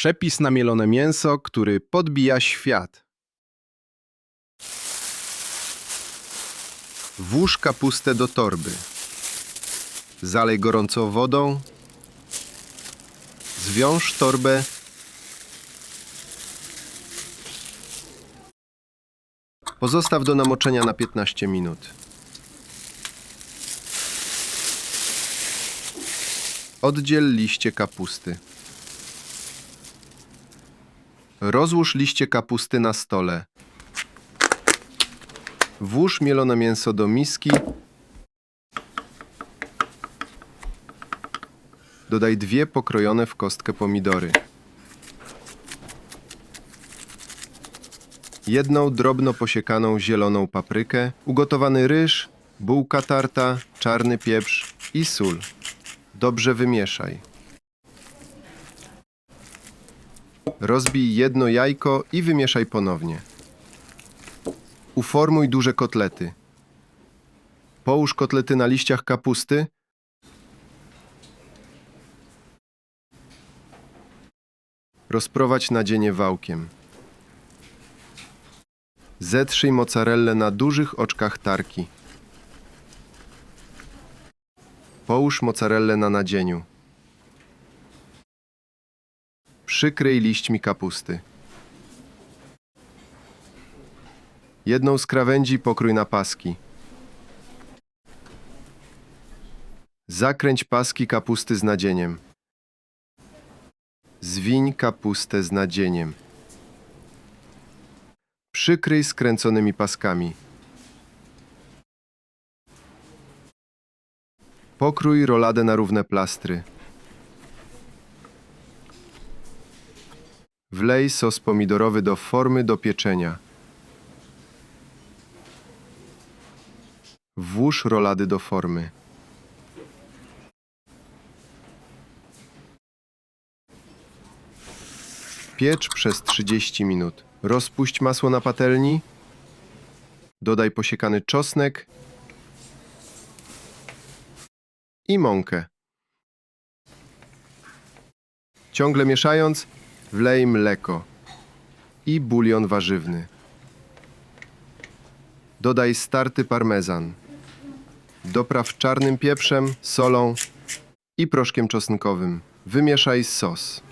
Przepis na mielone mięso, który podbija świat. Włóż kapustę do torby. Zalej gorącą wodą. Zwiąż torbę. Pozostaw do namoczenia na 15 minut. Oddziel liście kapusty. Rozłóż liście kapusty na stole. Włóż mielone mięso do miski. Dodaj dwie pokrojone w kostkę pomidory. Jedną drobno posiekaną zieloną paprykę, ugotowany ryż, bułka tarta, czarny pieprz i sól. Dobrze wymieszaj. Rozbij jedno jajko i wymieszaj ponownie. Uformuj duże kotlety. Połóż kotlety na liściach kapusty. Rozprowadź nadzienie wałkiem. Zetrzyj mozzarellę na dużych oczkach tarki. Połóż mozzarellę na nadzieniu. Przykryj liśćmi kapusty. Jedną z krawędzi pokrój na paski. Zakręć paski kapusty z nadzieniem. Zwiń kapustę z nadzieniem. Przykryj skręconymi paskami. Pokrój roladę na równe plastry. Wlej sos pomidorowy do formy do pieczenia. Włóż rolady do formy. Piecz przez 30 minut. Rozpuść masło na patelni. Dodaj posiekany czosnek i mąkę. Ciągle mieszając, wlej mleko i bulion warzywny. Dodaj starty parmezan. Dopraw czarnym pieprzem, solą i proszkiem czosnkowym. Wymieszaj sos.